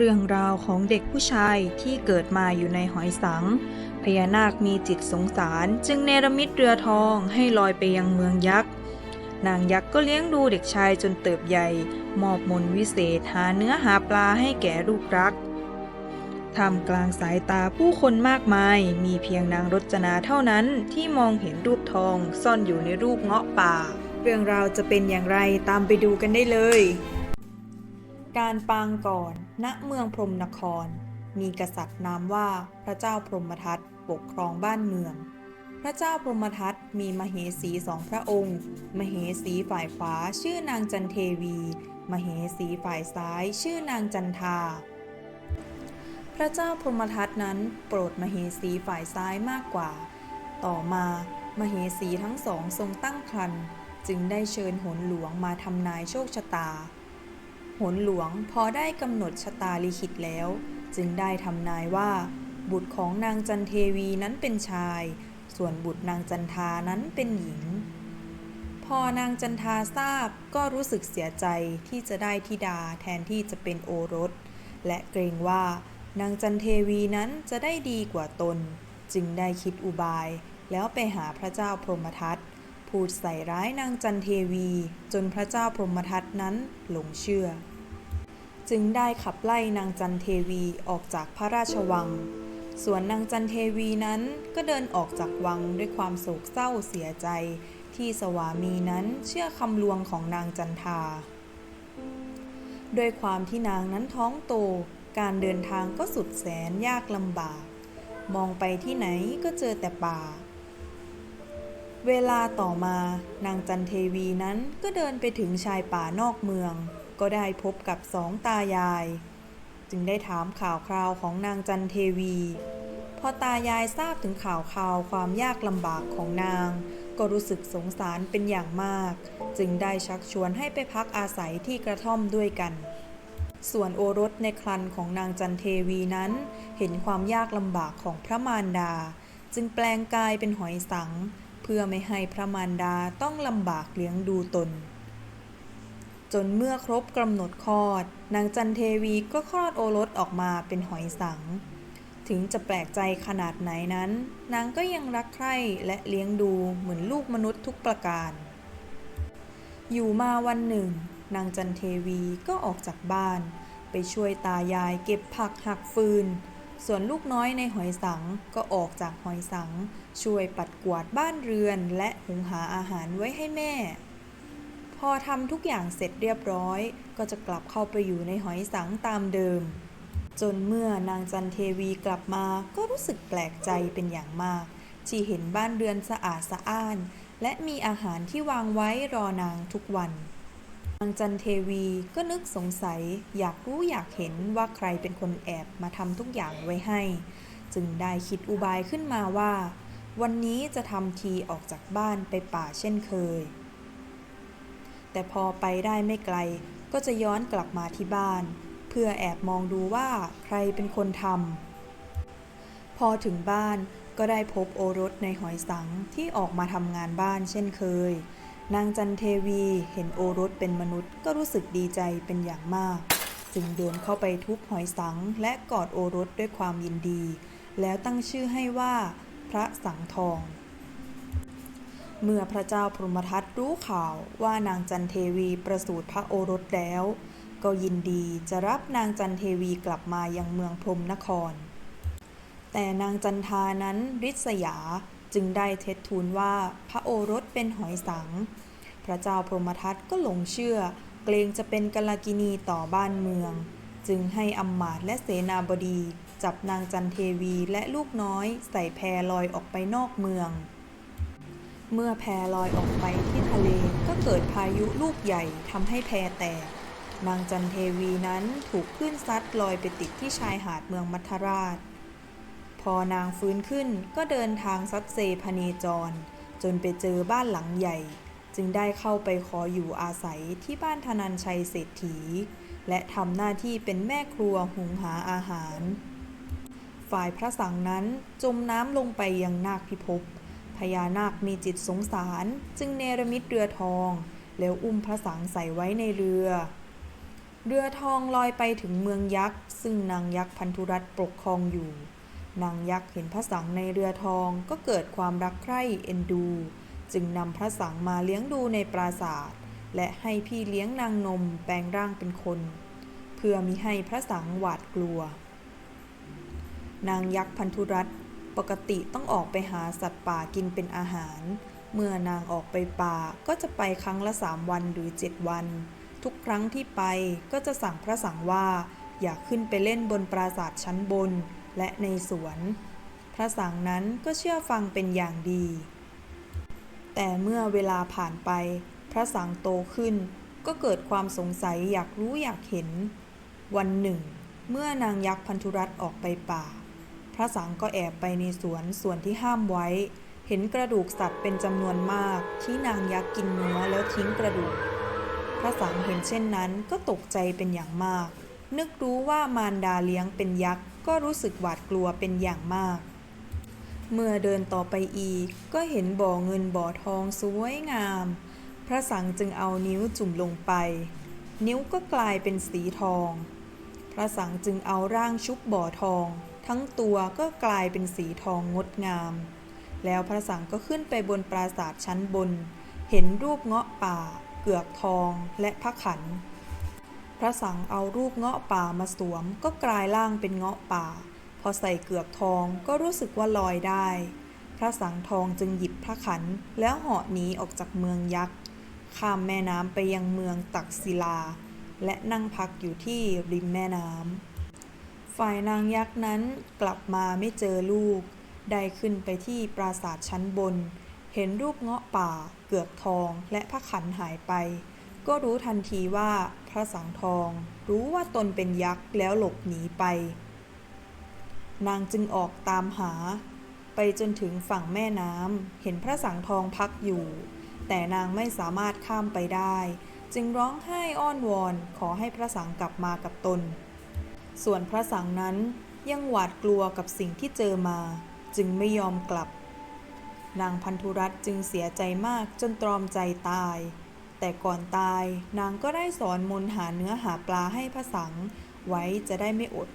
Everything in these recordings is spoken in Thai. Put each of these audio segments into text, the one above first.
เรื่องราวของเด็กผู้ชายที่เกิดมาอยู่ในหอยสัง พญานาคมีจิตสงสาร จึงเนรมิตเรือทองให้ลอยไปยังเมืองยักษ์ นางยักษ์ก็เลี้ยงดูเด็กชายจนเติบใหญ่ มอบมนต์วิเศษหาเนื้อหาปลาให้แก่ลูกรักท่ามกลางสายตาผู้คนมากมาย มีเพียงนางรจนาเท่านั้นที่มองเห็นรูปทองซ่อนอยู่ในรูปเงาะป่า เรื่องราวจะเป็นอย่างไรตามไปดูกันได้เลย การปางก่อน ณ เมืองพรมนคร มีกษัตริย์นามว่าพระเจ้าพรหมทัตปกครองบ้านเมือง พระเจ้าพรหมทัตมีมเหสีสองพระองค์ มเหสีฝ่ายขวาชื่อนางจันเทวี มเหสีฝ่ายซ้ายชื่อนางจันทา พระเจ้าพรหมทัตนั้นโปรดมเหสีฝ่ายซ้ายมากกว่า ต่อมามเหสีทั้งสองทรงตั้งครรภ์จึงได้เชิญหนหลวงมาทำนายโชคชะตา หนหลวงพอได้กำหนดชะตาลิขิตแล้ว จึงได้ทำนายว่า บุตรของนางจันเทวีนั้นเป็นชาย ส่วนบุตรนางจันทานั้นเป็นหญิง พอนางจันทาทราบก็รู้สึกเสียใจที่จะได้ธิดาแทนที่จะเป็นโอรส และเกรงว่านางจันเทวีนั้นจะได้ดีกว่าตน จึงได้คิดอุบาย แล้วไปหาพระเจ้าพรหมทัต พูดใส่ร้ายนางจันเทวี จนพระเจ้าพรหมทัตนั้นหลงเชื่อ จึงได้ขับไล่นางจันเทวีออกจากพระราชวัง ส่วนนางจันเทวีนั้นก็เดินออกจากวังด้วยความโศกเศร้าเสียใจ ที่สวามีนั้นเชื่อคำลวงของนางจันทาด้วยความที่นางนั้นท้องโต การเดินทางก็สุดแสนยากลำบาก มองไปที่ไหนก็เจอแต่ป่า เวลาต่อมานางจันเทวีนั้นก็เดินไปถึงชายป่านอกเมือง ก็ได้พบกับสองตายาย จึงได้ถามข่าวคราวของนางจันเทวี พอตายายทราบถึงข่าวคราวความยากลำบากของนาง ก็รู้สึกสงสารเป็นอย่างมาก จึงได้ชักชวนให้ไปพักอาศัยที่กระท่อมด้วยกัน ส่วนโอรสในครันของนางจันเทวีนั้น เห็นความยากลำบากของพระมารดา จึงแปลงกายเป็นหอยสัง พื่อไม่ให้พระมารดาต้องลำบากเลี้ยงดูตน จนเมื่อครบกำหนดคลอด นางจันเทวีก็คลอดโอรสออกมาเป็นหอยสัง ถึงจะแปลกใจขนาดไหนนั้น นางก็ยังรักใคร่และเลี้ยงดูเหมือนลูกมนุษย์ทุกประการ อยู่มาวันหนึ่ง นางจันเทวีก็ออกจากบ้าน ไปช่วยตายายเก็บผักหักฟืน ส่วนลูกน้อยในหอยสังก็ออกจากหอยสัง ช่วยปัดกวาดบ้านเรือน และหุงหาอาหารไว้ให้แม่ พอทำทุกอย่างเสร็จเรียบร้อย ก็จะกลับเข้าไปอยู่ในหอยสังตามเดิม จนเมื่อนางจันเทวีกลับมาก็รู้สึกแปลกใจเป็นอย่างมากที่เห็นบ้านเรือนสะอาดสะอ้าน และมีอาหารที่วางไว้รอนางทุกวันางจันเทวีก็นึกสงสัยอยากรู้อยากเห็นว่าใครเป็นคนแอบมาทำทุกอย่างไว้ให้ จึงได้คิดอุบายขึ้นมาว่า วันนี้จะทำทีออกจากบ้านไปป่าเช่นเคย แต่พอไปได้ไม่ไกลก็จะย้อนกลับมาที่บ้าน เพื่อแอบมองดูว่าใครเป็นคนทำพอถึงบ้านก็ได้พบโอรสในหอยสังที่ออกมาทำงานบ้านเช่นเคย นางจันเทวีเห็นโอรสเป็นมนุษย์ก็รู้สึกดีใจเป็นอย่างมาก จึงเดินเข้าไปทุบหอยสังและกอดโอรสด้วยความยินดี แล้วตั้งชื่อให้ว่า พระสังทอง เมื่อพระเจ้าพรหมทัตรู้ข่าวว่านางจันเทวีประสูติพระโอรสแล้ว ก็ยินดีจะรับนางจันเทวีกลับมายังเมืองพรมนคร แต่นางจันทานั้นริษยา จึงได้เท็จทูลว่าพระโอรสเป็นหอยสัง พระเจ้าพรหมทัตก็หลงเชื่อ เกรงจะเป็นกลากินีต่อบ้านเมือง จึงให้อำมาตย์และเสนาบดี จับนางจันเทวีและลูกน้อยใส่แพลอยออกไปนอกเมือง เมื่อแพลอยออกไปที่ทะเลก็เกิดพายุลูกใหญ่ทำให้แพแตก นางจันเทวีนั้นถูกคลื่นซัดลอยไปติดที่ชายหาดเมืองมัทราช พอนางฟื้นขึ้นก็เดินทางซัดเซพเนจร จนไปเจอบ้านหลังใหญ่ จึงได้เข้าไปขออยู่อาศัยที่บ้านธนันชัยเศรษฐี และทำหน้าที่เป็นแม่ครัวหุงหาอาหาร ฝ่ายพระสังนั้นจมน้ำลงไปยังนาคพิภพพญานาคมีจิตสงสารจึงเนรมิตเรือทอง แล้วอุ้มพระสังใส่ไว้ในเรือ เรือทองลอยไปถึงเมืองยักษ์ ซึ่งนางยักษ์พันธุรัตปกครองอยู่ นางยักษ์เห็นพระสังในเรือทองก็เกิดความรักใคร่เอ็นดู จึงนำพระสังมาเลี้ยงดูในปราศาสาทและให้พี่เลี้ยงนางนมแปลงร่างเป็นคน เพื่อมิให้พระสังหวาดกลัว นางยักษ์พันธุรัตปกติต้องออกไปหาสัตว์ป่ากินเป็นอาหาร เมื่อนางออกไปป่าก็จะไปครั้งละสามวันหรือเจ็ดวัน ทุกครั้งที่ไปก็จะสั่งพระสังว่า อย่าขึ้นไปเล่นบนปราสาทชั้นบน และในสวน พระสังนั้นก็เชื่อฟังเป็นอย่างดี แต่เมื่อเวลาผ่านไป พระสังโตขึ้น ก็เกิดความสงสัยอยากรู้อยากเห็น วันหนึ่ง เมื่อนางยักษ์พันธุรัตน์ออกไปป่า พระสังก็แอบไปในสวนส่วนที่ห้ามไว้ เห็นกระดูกสัตว์เป็นจำนวนมากที่นางยักษ์กินเนื้อแล้วทิ้งกระดูกพระสังเห็นเช่นนั้นก็ตกใจเป็นอย่างมาก นึกรู้ว่ามารดาเลี้ยงเป็นยักษ์ ก็รู้สึกหวาดกลัวเป็นอย่างมาก เมื่อเดินต่อไปอีก ก็เห็นบ่อเงินบ่อทองสวยงาม พระสังจึงเอานิ้วจุ่มลงไป นิ้วก็กลายเป็นสีทอง พระสังจึงเอาร่างชุบบ่อทอง ทั้งตัวก็กลายเป็นสีทองงดงาม แล้วพระสังก็ขึ้นไปบนปราสาทชั้นบน เห็นรูปเงาะป่า เกือกทองและพระขัน พระสังเอารูปเงาะป่ามาสวม ก็กลายร่างเป็นเงาะป่า พอใส่เกือกทองก็รู้สึกว่าลอยได้ พระสังทองจึงหยิบพระขัน แล้วเหาะหนีออกจากเมืองยักษ์ข้ามแม่น้ำไปยังเมืองตักศิลา และนั่งพักอยู่ที่ริมแม่น้ำฝ่ายนางยักษ์นั้นกลับมาไม่เจอลูก ได้ขึ้นไปที่ปราสาทชั้นบน เห็นรูปเงาะป่า เกือกทองและพระขันหายไป ก็รู้ทันทีว่า พระสังทอง รู้ว่าตนเป็นยักษ์แล้วหลบหนีไป นางจึงออกตามหา ไปจนถึงฝั่งแม่น้ำเห็นพระสังทองพักอยู่ แต่นางไม่สามารถข้ามไปได้ จึงร้องไห้อ้อนวอนขอให้พระสังกลับมากับตน ส่วนพระสังนั้นยังหวาดกลัวกับสิ่งที่เจอมา จึงไม่ยอมกลับ นางพันธุรัตจึงเสียใจมากจนตรอมใจตาย แต่ก่อนตายนางก็ได้สอนมนหาเนื้อหาปลาให้พระสังไว้จะได้ไม่อด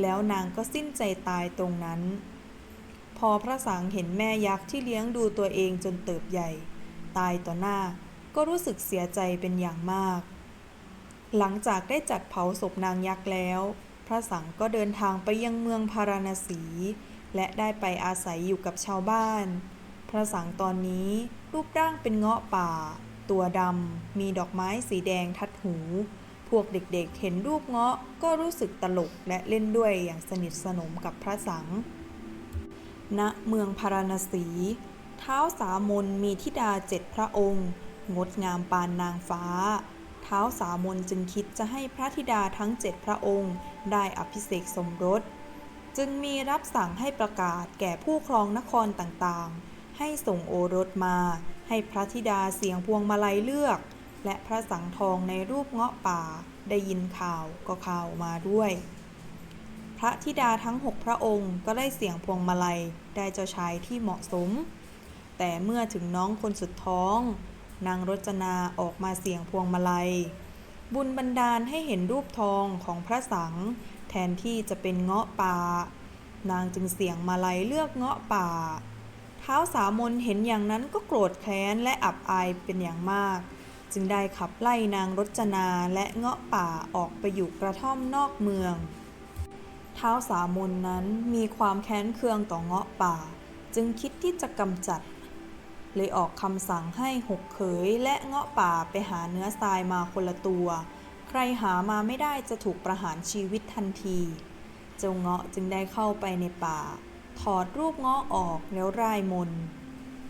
แล้วนางก็สิ้นใจตายตรงนั้น พอพระสังเห็นแม่ยักษ์ที่เลี้ยงดูตัวเองจนเติบใหญ่ ตายต่อหน้าก็รู้สึกเสียใจเป็นอย่างมาก หลังจากได้จัดเผาศพนางยักษ์แล้ว พระสังก็เดินทางไปยังเมืองพาราณสี และได้ไปอาศัยอยู่กับชาวบ้าน พระสังตอนนี้รูปร่างเป็นเงาะป่า ตัวดำมีดอกไม้สีแดงทัดหู พวกเด็กๆเห็นรูปเงาะก็รู้สึกตลกและเล่นด้วยอย่างสนิทสนมกับพระสังณเมืองพาราณสี เท้าสามนมีธิดาเจ็ดพระองค์ งดงามปานนางฟ้า เท้าสามนจึงคิดจะให้พระธิดาทั้งเจ็ดพระองค์ ได้อภิเษกสมรส จึงมีรับสั่งให้ประกาศแก่ผู้ครองนครต่างๆ ให้ส่งโอรสมา ให้พระธิดาเสียงพวงมาลัยเลือก และพระสังทองในรูปเงาะป่าได้ยินข่าวก็ข่าวมาด้วย พระธิดาทั้งหกพระองค์ก็ได้เสียงพวงมาลัยได้เจ้าชายที่เหมาะสม แต่เมื่อถึงน้องคนสุดท้อง นางรจนาออกมาเสียงพวงมาลัย บุญบันดาลให้เห็นรูปทองของพระสังแทนที่จะเป็นเงาะป่านางจึงเสียงมาลัยเลือกเงาะป่า ท้าวสามนเห็นอย่างนั้นก็โกรธแค้นและอับอายเป็นอย่างมาก จึงได้ขับไล่นางรจนาและเงาะป่าออกไปอยู่กระท่อมนอกเมือง ท้าวสามนนั้นมีความแค้นเคืองต่อเงาะป่า จึงคิดที่จะกำจัด เลยออกคำสั่งให้หกเขยและเงาะป่าไปหาเนื้อทรายมาคนละตัว ใครหามาไม่ได้จะถูกประหารชีวิตทันที เจ้าเงาะจึงได้เข้าไปในป่า ถอดรูปงาะออกแล้วร่ายมน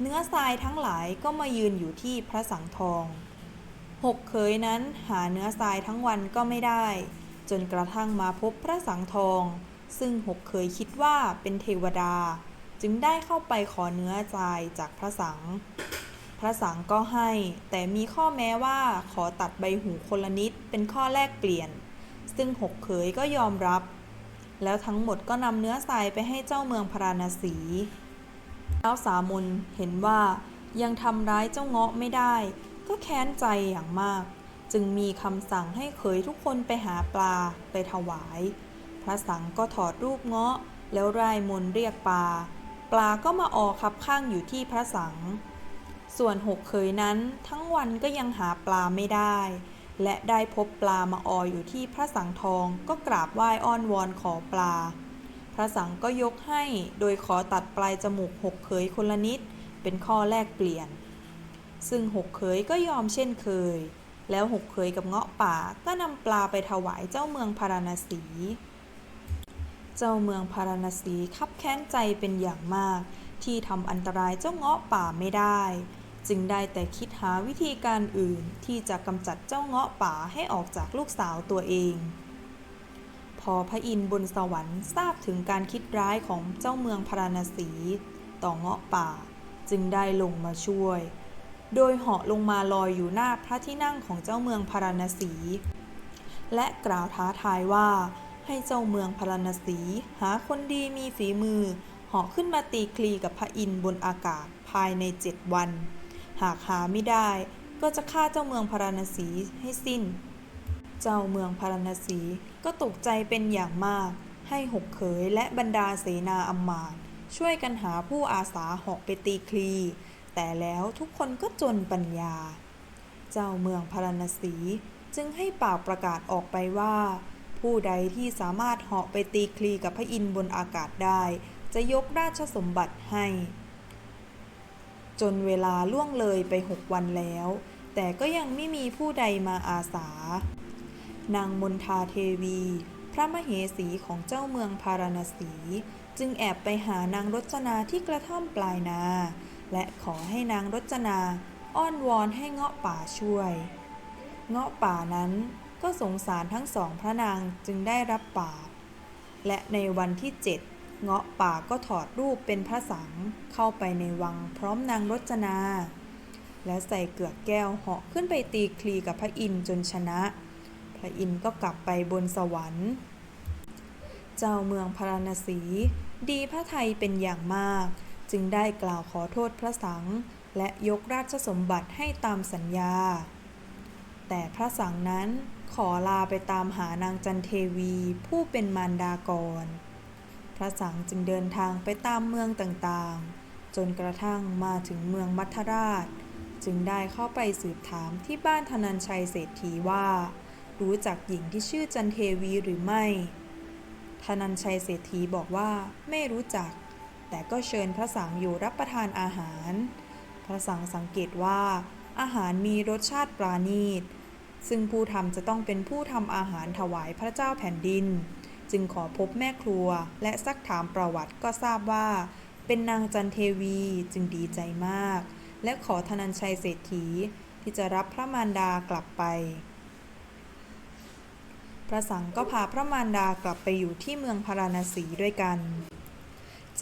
เนื้อทรายทั้งหลายก็มายืนอยู่ที่พระสังทองหกเขยนั้นหาเนื้อทรายทั้งวันก็ไม่ได้ จนกระทั่งมาพบพระสังทอง ซึ่งหกเขยคิดว่าเป็นเทวดา จึงได้เข้าไปขอเนื้อทรายจากพระสัง พระสังก็ให้ แต่มีข้อแม้ว่าขอตัดใบหูคนละนิดเป็นข้อแลกเปลี่ยน ซึ่งหกเขยก็ยอมรับ แล้วทั้งหมดก็นำเนื้อทรายไปให้เจ้าเมืองพราณสีเท้าวสามนเห็นว่ายังทำร้ายเจ้าเงาะไม่ได้ ก็แค้นใจอย่างมาก จึงมีคำสั่งให้เขยทุกคนไปหาปลาไปถวาย พระสังก็ถอดรูปเงาะ แล้วร่ายมนต์เรียกปลา ปลาก็มาออคับข้างอยู่ที่พระสัง ส่วนหกเขยนั้นทั้งวันก็ยังหาปลาไม่ได้ และได้พบปลามาอออยู่ที่พระสังทองก็กราบไหว้อ้อนวอนขอปลา พระสังก็ยกให้โดยขอตัดปลายจมูกหกเขยคนละนิด เป็นข้อแลกเปลี่ยน ซึ่งหกเขยก็ยอมเช่นเคย แล้วหกเขยกับเงาะป่าก็นำปลาไปถวายเจ้าเมืองพาราณสี เจ้าเมืองพาราณสีคับแค้นใจเป็นอย่างมาก ที่ทำอันตรายเจ้าเงาะป่าไม่ได้ จึงได้แต่คิดหาวิธีการอื่นที่จะกำจัดเจ้าเงาะป่าให้ออกจากลูกสาวตัวเอง พอพระอินทร์บนสวรรค์ทราบถึงการคิดร้ายของเจ้าเมืองพาราณสี ต่อเงาะป่า จึงได้ลงมาช่วย โดยเหาะลงมาลอยอยู่หน้าพระที่นั่งของเจ้าเมืองพาราณสี และกล่าวท้าทายว่า ให้เจ้าเมืองพาราณสีหาคนดีมีฝีมือเหาะขึ้นมาตีคลีกับพระอินทร์บนอากาศภายในเจ็ดวัน หากหาไม่ได้ ก็จะฆ่าเจ้าเมืองพาราณสีให้สิ้น เจ้าเมืองพาราณสีก็ตกใจเป็นอย่างมาก ให้หกเขยและบรรดาเสนาอำมาตย์ช่วยกันหาผู้อาสาเหาะไปตีคลี แต่แล้วทุกคนก็จนปัญญา เจ้าเมืองพาราณสีจึงให้เป่าประกาศออกไปว่า ผู้ใดที่สามารถเหาะไปตีคลีกับพระอินทร์บนอากาศได้ จะยกราชสมบัติให้ จนเวลาล่วงเลยไปหกวันแล้ว แต่ก็ยังไม่มีผู้ใดมาอาสา นางมนทาเทวี พระมเหสีของเจ้าเมืองพาราณสี จึงแอบไปหานางรจนาที่กระท่อมปลายนา และขอให้นางรจนาอ้อนวอนให้เงาะป่าช่วย เงาะป่านั้นก็สงสารทั้งสองพระนางจึงได้รับปาก และในวันที่เจ็ด เงาะป่าก็ถอดรูปเป็นพระสังเข้าไปในวังพร้อมนางรจนา และใส่เกือกแก้วเหาะขึ้นไปตีคลีกับพระอินทร์จนชนะ พระอินทร์ก็กลับไปบนสวรรค์ เจ้าเมืองพาราณสี ดีพระไทยเป็นอย่างมาก จึงได้กล่าวขอโทษพระสังและยกราชสมบัติให้ตามสัญญา แต่พระสังนั้นขอลาไปตามหานางจันเทวีผู้เป็นมารดากร พระสังจึงเดินทางไปตามเมืองต่างๆ จนกระทั่งมาถึงเมืองมัทราช จึงได้เข้าไปสืบถามที่บ้านธนัญชัยเศรษฐีว่า รู้จักหญิงที่ชื่อจันเทวีหรือไม่ ธนัญชัยเศรษฐีบอกว่าไม่รู้จัก แต่ก็เชิญพระสังอยู่รับประทานอาหาร พระสังสังเกตว่า อาหารมีรสชาติปราณีตซึ่งผู้ทำจะต้องเป็นผู้ทำอาหารถวายพระเจ้าแผ่นดิน จึงขอพบแม่ครัว และซักถามประวัติก็ทราบว่า เป็นนางจันเทวีจึงดีใจมาก และขอธนัญชัยเศรษฐีที่จะรับพระมารดากลับไป พระสังก็พาพระมารดากลับไปอยู่ที่เมืองพาราณสีด้วยกัน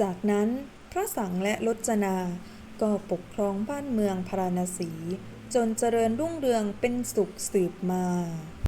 จากนั้นพระสังและลจนา ก็ปกครองบ้านเมืองพาราณสี จนเจริญรุ่งเรืองเป็นสุขสืบมา